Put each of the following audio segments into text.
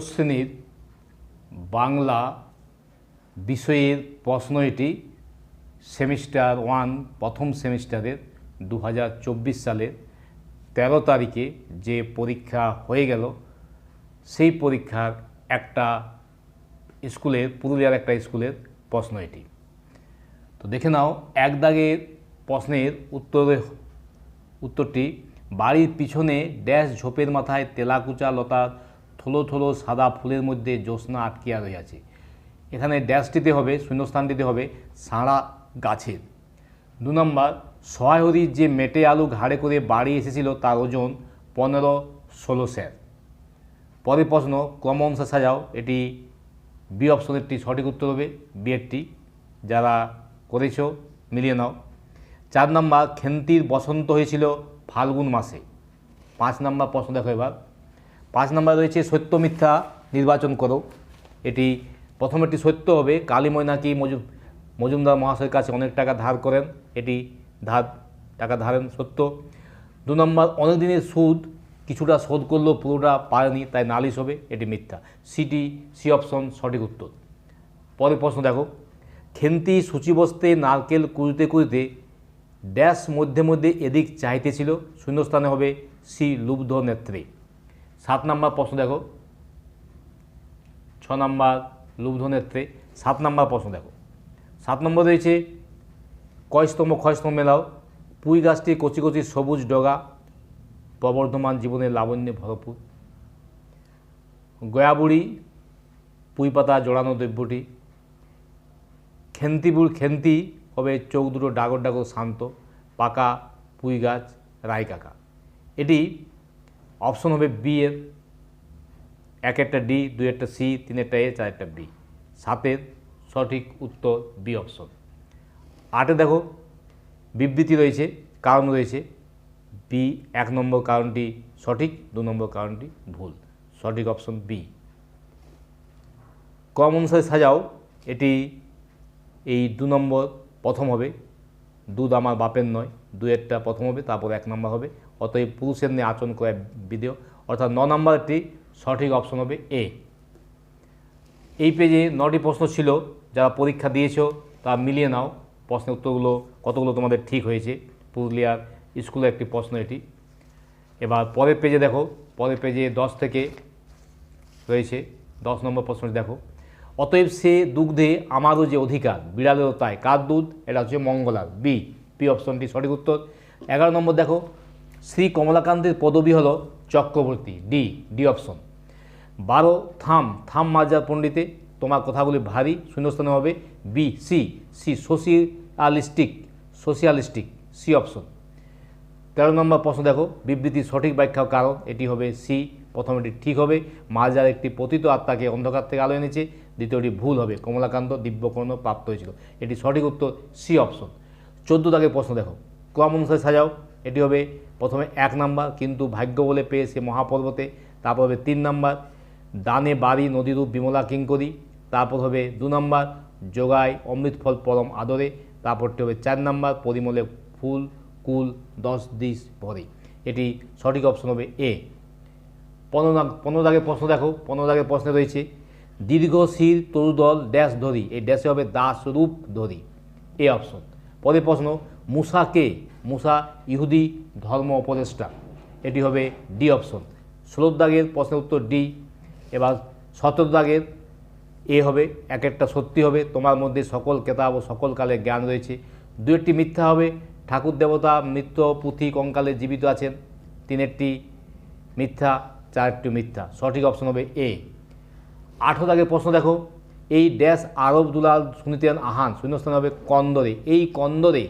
শ্রেণির বাংলা বিষয়ের প্রশ্ন এটি সেমিস্টার ওয়ান, প্রথম সেমিস্টারের দু হাজার চব্বিশ সালের তেরো তারিখে যে পরীক্ষা হয়ে গেল, সেই পরীক্ষার একটা স্কুলের, পুরুলিয়ার একটা স্কুলের প্রশ্ন এটি। তো দেখে নাও এক দাগের প্রশ্নের উত্তরে, উত্তরটি, বাড়ির পিছনে ড্যাশ ঝোপের মাথায় তেলাকুচা লতার থলো থলো সাদা ফুলের মধ্যে জ্যোৎস্না আটকিয়া রয়েছে এখানে ড্যাশটিতে হবে শূন্যস্থানটিতে হবে সাঁড়া গাছের। দু নম্বর, সহায়হরির যে মেটে আলু ঘাড়ে করে বাড়ি এসেছিল তার ওজন পনেরো ষোলো স্যার। পরের প্রশ্ন ক্রম অনুসারে সাজাও, এটি বি অপশনেরটি সঠিক উত্তর হবে বিয়েরটি যারা করেছ, মিলিয়ে নাও। চার নম্বর, খেন্তির বসন্ত হয়েছিল ফাল্গুন মাসে। পাঁচ নম্বর প্রশ্ন দেখো এবার। পাঁচ নম্বর রয়েছে সত্য মিথ্যা নির্বাচন করো। এটি প্রথম একটি সত্য হবে কালীময় নাকি মজুম মজুমদার মহাশয়ের কাছে অনেক টাকা ধার করেন, এটি ধার, টাকা ধারেন সত্য। দু নম্বর, অনেক দিনের সুদ, কিছুটা শোধ করলেও পুরোটা পায়নি তাই নালিশ হবে, এটি মিথ্যা। সিটি, সি অপশন, সঠিক উত্তর। পরের প্রশ্ন দেখো। খেন্তি সূচিবস্তে নারকেল কুড়িতে কুড়িতে ড্যাশ মধ্যে মধ্যে এদিক চাইতেছিল শূন্যস্থানে হবে সি লুব্ধ নেত্রে। সাত নম্বর প্রশ্ন দেখো। ছ নম্বর লুব্ধ নেত্রে সাত নম্বর প্রশ্ন দেখো। সাত নম্বর রয়েছে কয়স্তম ক্ষয়স্তম্ভ মেলাও, পুঁই গাছটি কচি কচি সবুজ ডগা, প্রবর্ধমান জীবনের লাবণ্যে ভরপুর। গয়াবুড়ি, পুঁই পাতা জড়ানো দ্রব্যটি খেন্তিবুড় খেন্তি হবে চোখ দুটো ডাগর ডাগর শান্ত, পাকা পুঁই গাছ রায় কাকা এটি অপশন হবে বি এর। এক একটা ডি দুই একটা সি তিন একটা এ চার একটা বি সাতের সঠিক উত্তর বি অপশন। আটে দেখো, বিবৃতি রয়েছে, কারণ রয়েছে। বি এক নম্বর কারণটি সঠিক, দু নম্বর কারণটি ভুল। সঠিক অপশন বি কম অনুসারে সাজাও, এটি এই দু নম্বর প্রথম হবে। দুধ আমার বাপের নয় দুয়েরটা প্রথম হবে, তারপর এক নম্বর হবে। অতএব পুরুষের নিয়ে আচরণ করে বিধেয়। অর্থাৎ ন নম্বরটি সঠিক অপশন হবে এ এই পেজে নটি প্রশ্ন ছিল, যারা পরীক্ষা দিয়েছ তা মিলিয়ে নাও। প্রশ্নের উত্তরগুলো, কতগুলো তোমাদের ঠিক হয়েছে? পুরুলিয়ার স্কুলের একটি প্রশ্ন এটি। এবার পরের পেজে দেখো। পরের পেজে দশ থেকে রয়েছে। দশ নম্বর প্রশ্নটি দেখো। অতএব সে দুগ্ধে আমারও যে অধিকার, বিড়ালেরও তাই। কার দুধ? এটা হচ্ছে মঙ্গলার। বি পি অপশনটি সঠিক উত্তর। এগারো নম্বর দেখো। শ্রী কমলাকান্তের পদবী হল চক্রবর্তী, ডি ডি অপশন। বারো, থাম থাম মাজার পণ্ডিতে, তোমার কথাগুলি ভারী, শূন্যস্থানে হবে। B, C C, socialistic socialistic, C option. তেরো নম্বর প্রশ্ন দেখো, বিবৃতির সঠিক ব্যাখ্যা কারণ, এটি হবে সি, প্রথম এটি ঠিক হবে, মাজার একটি পতিত আত্মাকে অন্ধকার থেকে আলো এনেছে, দ্বিতীয়টি ভুল হবে, কমলাকান্ত দিব্যকর্ণ প্রাপ্ত হয়েছিল। এটি সঠিক উত্তর, সি অপশন। চোদ্দ দাগের প্রশ্ন দেখো ক্রম অনুসারে সাজাও। এটি হবে প্রথমে এক নাম্বার, কিন্তু ভাগ্য বলে পেয়ে সে মহাপর্বতে। তারপর হবে তিন নাম্বার দানে বাড়ি নদীরূপ বিমলা কিঙ্করি তারপর হবে দু নম্বর যোগায় অমৃত ফল পরম আদরে। তারপরটি হবে চার নাম্বার, পরিমলে ফুল, কুল, দশ দিশ ভরে। এটি সঠিক অপশন হবে এ। পনেরো পনেরো দাগের প্রশ্ন দেখো। পনেরো দাগের প্রশ্নে রয়েছে দীর্ঘ শির তরুদল ড্যাশ ধরি। এই ড্যাশে হবে দাস রূপ ধরি। A option. পরের প্রশ্ন, মুসা কে? মুসা ইহুদি ধর্ম উপদেষ্টা। এটি হবে ডি অপশন ষোলো দাগের প্রশ্নের উত্তর ডি এবার সতেরো দাগের এ হবে, এক একটা সত্যি হবে। তোমার মধ্যে সকল কেতাব ও সকল কালে জ্ঞান রয়েছে। দু একটি মিথ্যা হবে। ঠাকুর দেবতা মৃত্য পুঁথি কঙ্কালে জীবিত আছেন। তিনেরটি মিথ্যা, চারটি মিথ্যা। সঠিক অপশন হবে এ আঠেরো দাগের প্রশ্ন দেখো। এই ড্যাশ আরব দুলাল শুনিতেন আহান, শূন্যস্থান হবে কন্দরে। এই কন্দরে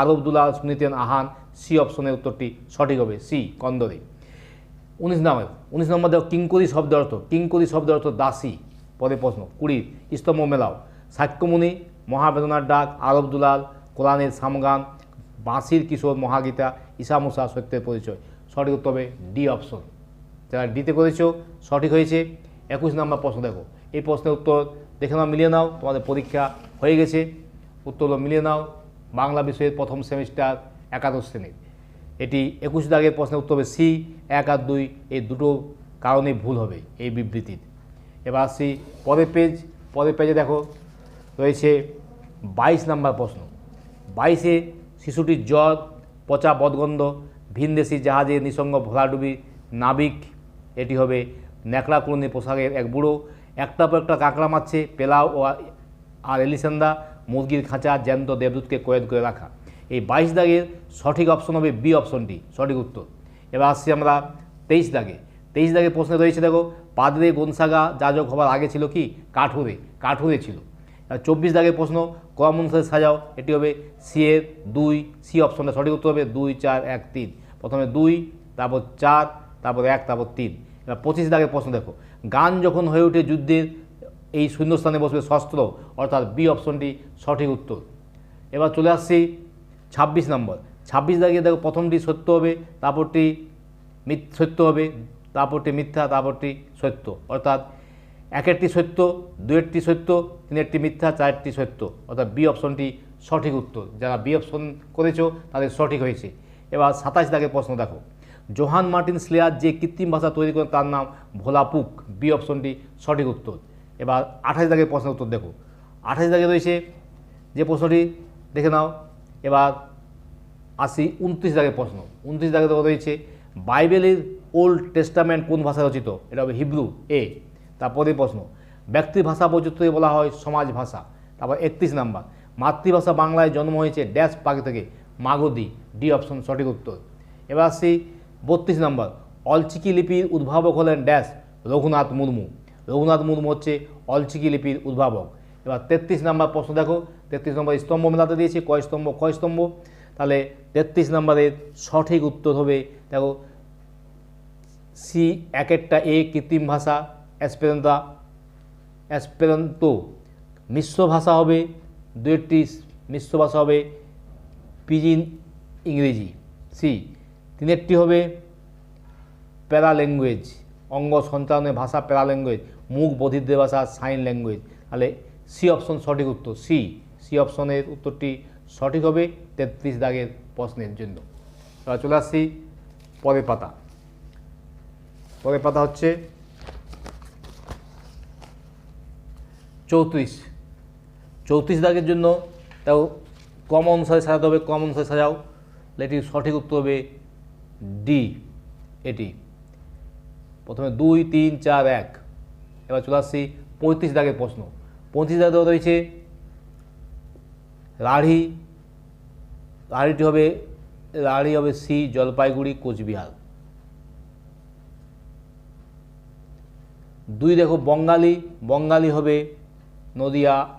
আরব দুলাল শুনিতেন আহান সি অপশনের উত্তরটি সঠিক হবে সি কন্দরে। উনিশ নম্বর উনিশ নম্বর দেখো কিঙ্করি শব্দ অর্থ কিঙ্করি শব্দ অর্থ দাসী। পরে প্রশ্ন কুড়ি স্তম্ভ মেলাও। সাক্ষ্যমণি, মহাবেদনার ডাক, আরব দুলাল কোরআনের সামগান, বাঁশির কিশোর মহাগীতা ঈশামুসা সত্যের পরিচয়। সঠিক উত্তর হবে ডি অপশন। যারা ডিতে করেছ, সঠিক হয়েছে। একুশ নম্বর প্রশ্ন দেখো এই প্রশ্নের উত্তর দেখে নাও, মিলিয়ে নাও, তোমাদের পরীক্ষা হয়ে গেছে। উত্তরগুলো মিলিয়ে নাও, বাংলা বিষয়ের প্রথম সেমিস্টার, একাদশ শ্রেণির। এটি একুশ দাগের প্রশ্নের উত্তর হবে সি, এক আর দুই, এই দুটো কারণে ভুল হবে এই বিবৃতির। এবার আসছি পরের পেজ। পরের পেজে দেখো, রয়েছে বাইশ নাম্বার প্রশ্ন। বাইশে শিশুটির জ্বর, পচা বদগন্ধ ভিনদেশি জাহাজে নিঃসঙ্গ ভোলাডুবি নাবিক, এটি হবে ন্যাকড়া কুড়নি পোশাকের এক বুড়ো। একটা পর একটা কাঁকড়া মারছে, পেলাও ও আর এলিসান্দা, মুরগির খাঁচা জ্যান্ত দেবদূতকে কয়েদ করে রাখা। এই বাইশ দাগের সঠিক অপশন হবে বি অপশনটি সঠিক উত্তর। এবার আসছি আমরা তেইশ দাগে। তেইশ দাগের প্রশ্নে রয়েছে, দেখো, পাদরে গনসাগা যাজক হবার আগে ছিল কি? কাঠুরে কাঠুরে ছিল। চব্বিশ দাগের প্রশ্ন কম অনুসারে সাজাও, এটি হবে সি এর দুই সি অপশনটা সঠিক উত্তর হবে দুই, চার, এক, তিন। প্রথমে দুই, তারপর চার, তারপর এক, তারপর তিন। এবার পঁচিশ দাগের প্রশ্ন, দেখো গান যখন হয়ে ওঠে যুদ্ধের, এই শূন্যস্থানে বসবে শস্ত্র, অর্থাৎ বি অপশনটি সঠিক উত্তর। এবার চলে আসছি ছাব্বিশ নম্বর। ছাব্বিশ দাগে দেখো প্রথমটি সত্য হবে, তারপরটি সত্য হবে, তারপরটি মিথ্যা, তারপরটি সত্য। অর্থাৎ একেরটি সত্য দুয়েরটি সত্য, তিনেরটি মিথ্যা, চারটি সত্য। অর্থাৎ বি অপশনটি সঠিক উত্তর। যারা বি অপশন করেছ তাদের সঠিক হয়েছে। এবার সাতাশ দাগের প্রশ্ন দেখো। জোহান মার্টিন স্লেয়ার যে কৃত্রিম ভাষা তৈরি করেন তার নাম ভোলাপুক বি অপশনটি সঠিক উত্তর। এবার আঠাশ দাগের প্রশ্নের উত্তর দেখো। আঠাশ দাগে রয়েছে যে প্রশ্নটি, দেখে নাও। এবার আসি উনত্রিশ দাগের প্রশ্ন। উনত্রিশ দাগে রয়েছে, বাইবেলের ওল্ড টেস্টামেন্ট কোন ভাষায় রচিত? এটা হবে হিব্রু এ তারপরে প্রশ্ন ব্যক্তি ভাষা বৈচিত্র্যে বলা হয় সমাজ ভাষা। তারপর একত্রিশ নাম্বার, মাতৃভাষা বাংলায় জন্ম হয়েছে ড্যাশ পাখি থেকে, মাগধি ডি অপশন সঠিক উত্তর। এবার আসছি বত্রিশ নম্বর, অলচিকি লিপির উদ্ভাবক হলেন ড্যাশ রঘুনাথ মুর্মু। রঘুনাথ মুর্মু হচ্ছে অলচিকি লিপির উদ্ভাবক। এবার তেত্রিশ নম্বর প্রশ্ন দেখো, তেত্রিশ নম্বর স্তম্ভ মেলাতে দিয়েছি, কয় স্তম্ভ কয় স্তম্ভ? তাহলে তেত্রিশ নম্বরের সঠিক উত্তর হবে, দেখো, সি এক একটা এ, কৃত্রিম ভাষা অ্যাসপেরেন্তা অ্যাসপেরেন্তো মিশ্র ভাষা হবে দুইটি মিশ্র ভাষা হবে, পিজিন ইংরেজি, সি। তিনেরটি হবে প্যারা ল্যাঙ্গুয়েজ অঙ্গ সঞ্চালনের ভাষা প্যারা ল্যাঙ্গুয়েজ মুখ বধিরদের ভাষা সাইন ল্যাঙ্গুয়েজ। তাহলে সি অপশন সঠিক উত্তর, সি। সি অপশনের উত্তরটি সঠিক হবে তেত্রিশ দাগের প্রশ্নের জন্য। এবার চলে আসছি পরের পাতা। পরের পাতা হচ্ছে চৌত্রিশ। চৌত্রিশ দাগের জন্য তাও কম অনুসারে সাজাতে হবে, কম অনুসারে সাজাও। এটির সঠিক উত্তর হবে ডি এটি প্রথমে দুই, তিন, চার, এক। এবার চলে আসছি পঁয়ত্রিশ দাগের প্রশ্ন। পঁয়ত্রিশ দাগে দেওয়া রয়েছে রাঢ়ি রাঢ়িটি হবে রাঢ়ি হবে সি, জলপাইগুড়ি, কোচবিহার। দুই দেখো, বঙ্গালী। বঙ্গালী হবে নদিয়া,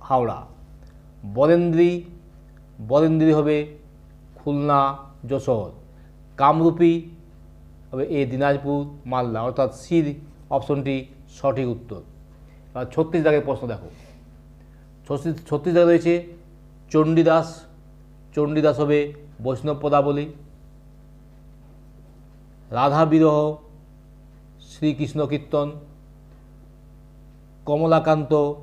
হাওড়া। বরেন্দ্রী। বরেন্দ্রী হবে খুলনা, যশোর। কামরূপী। হবে এ দিনাজপুর মালদা, অর্থাৎ সি অপশনটি সঠিক উত্তর। আর ছত্রিশ দাগের প্রশ্ন দেখো। ছত্রিশ ছত্রিশ দাগে রয়েছে চণ্ডীদাস। চণ্ডীদাস হবে বৈষ্ণব পদাবলী। রাধা বিরহ, শ্রীকৃষ্ণ কীর্তন। কমলাকান্ত,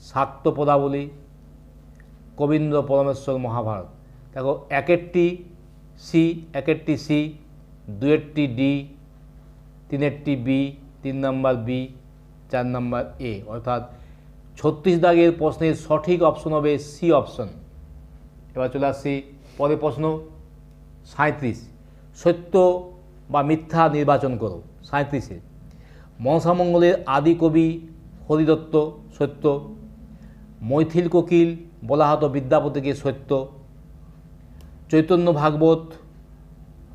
শাক্ত পদাবলী। কবীন্দ্র পরমেশ্বর মহাভারত। দেখো একেরটি সি একেরটি সি দুয়েরটি ডি তিনেরটি বি তিন নম্বর বি চার নম্বর এ অর্থাৎ ছত্রিশ দাগের প্রশ্নের সঠিক অপশন হবে সি অপশন এবার চলে আসছি পরের প্রশ্ন সাঁত্রিশ সত্য বা মিথ্যা নির্বাচন করো সাঁত্রিশে মনসামঙ্গলের আদি কবি হরিদত্ত সত্য। মৈথিল কোকিল বলা হতো বিদ্যাপতিকে সত্য। চৈতন্য ভাগবত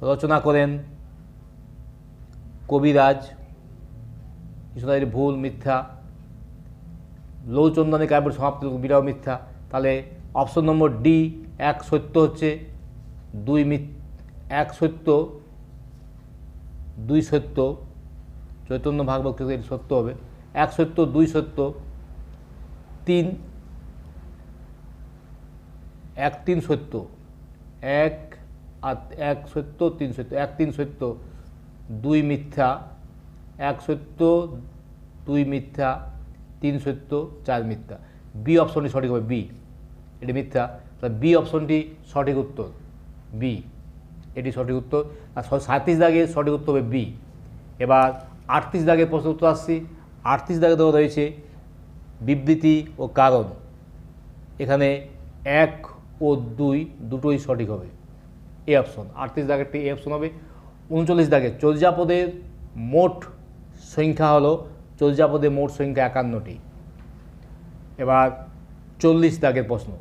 রচনা করেন কবিরাজ, কৃষ্ণদাসের ভুল, মিথ্যা, লৌচন্দনে কাব্যের সমাপ্তি বিরাও মিথ্যা, তাহলে অপশন নম্বর ডি এক সত্য হচ্ছে দুই মিথ, এক সত্য, দুই সত্য, চৈতন্য ভাগবত এটি সত্য হবে। এক সত্য, দুই সত্য, তিন, এক তিন সত্য। এক এক সত্য, তিন সত্য, এক তিন সত্য, দুই মিথ্যা, এক সত্য, দুই মিথ্যা, তিন সত্য, চার মিথ্যা। বি অপশনটি সঠিক হবে বি এটি মিথ্যা। তাহলে বি অপশনটি সঠিক উত্তর বি এটি সঠিক উত্তর। আর সাঁত্রিশ দাগে সঠিক উত্তর হবে বি এবার আটত্রিশ দাগের প্রশ্ন উত্তর আসছি। আটত্রিশ দাগে দেওয়া রয়েছে বিবৃতি ও কারণ। এখানে এক ও দুই দুটোই সঠিক হবে। এ অপশন আটত্রিশ দাগেরটি এ অপশন হবে। উনচল্লিশ দাগে চর্যাপদের মোট সংখ্যা হলো চর্যাপদের মোট সংখ্যা একান্নটি। এবার চল্লিশ দাগের প্রশ্ন,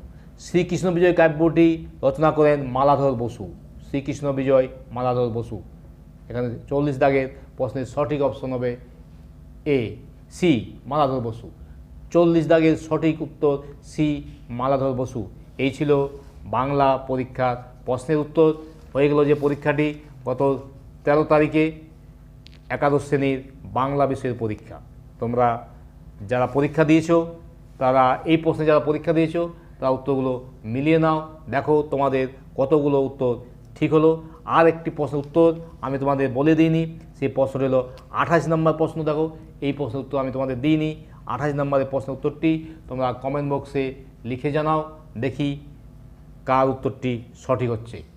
শ্রীকৃষ্ণ বিজয় কাব্যটি রচনা করেন মালাধর বসু। শ্রীকৃষ্ণ বিজয়, মালাধর বসু। এখানে চল্লিশ দাগের প্রশ্নের সঠিক অপশন হবে এ, সি, মালাধর বসু। চল্লিশ দাগের সঠিক উত্তর সি, মালাধর বসু। এই ছিল বাংলা পরীক্ষার প্রশ্নের উত্তর। হয়ে গেল যে পরীক্ষাটি, গত তেরো তারিখে একাদশ শ্রেণির বাংলা বিষয়ের পরীক্ষা। তোমরা যারা পরীক্ষা দিয়েছ, তারা এই প্রশ্নে যারা পরীক্ষা দিয়েছ, তারা উত্তরগুলো মিলিয়ে নাও। দেখো তোমাদের কতগুলো উত্তর ঠিক হলো। আর একটি প্রশ্নের উত্তর আমি তোমাদের বলে দিইনি। সেই প্রশ্নটি হলো আঠাশ নম্বর প্রশ্ন। দেখো, এই প্রশ্নের উত্তর আমি তোমাদের দিইনি। আঠাশ নম্বরের প্রশ্নের উত্তরটি তোমরা কমেন্ট বক্সে লিখে জানাও। দেখি কার উত্তরটি সঠিক হচ্ছে।